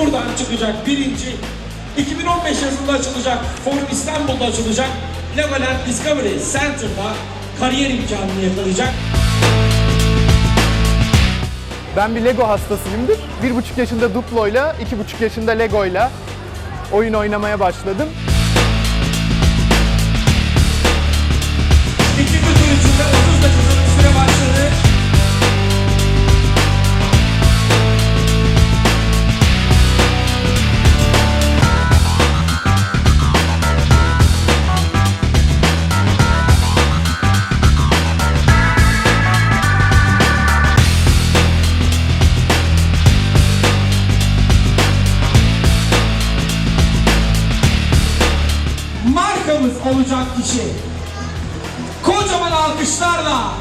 olacak birinci. 2015 yazında açılacak, Forum İstanbul'da açılacak Legoland Discovery Center'da kariyer imkanını yakalayacak. Ben bir Lego hastasıyımdır. Bir buçuk yaşında Duplo'yla, iki buçuk yaşında Lego'yla oyun oynamaya başladım. Markamız olacak kişi. Kocaman alkışlarla,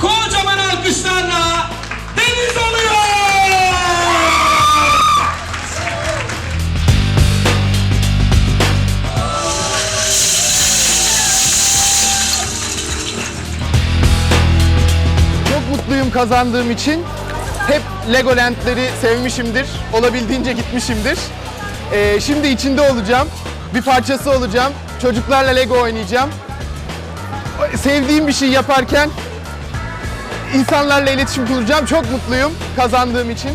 kocaman alkışlarla Deniz oluyor! Mutluyum kazandığım için. Hep Legoland'leri sevmişimdir. Olabildiğince gitmişimdir. Ee, şimdi içinde olacağım. Bir parçası olacağım. Çocuklarla Lego oynayacağım. Sevdiğim bir şey yaparken insanlarla iletişim kuracağım. Çok mutluyum kazandığım için.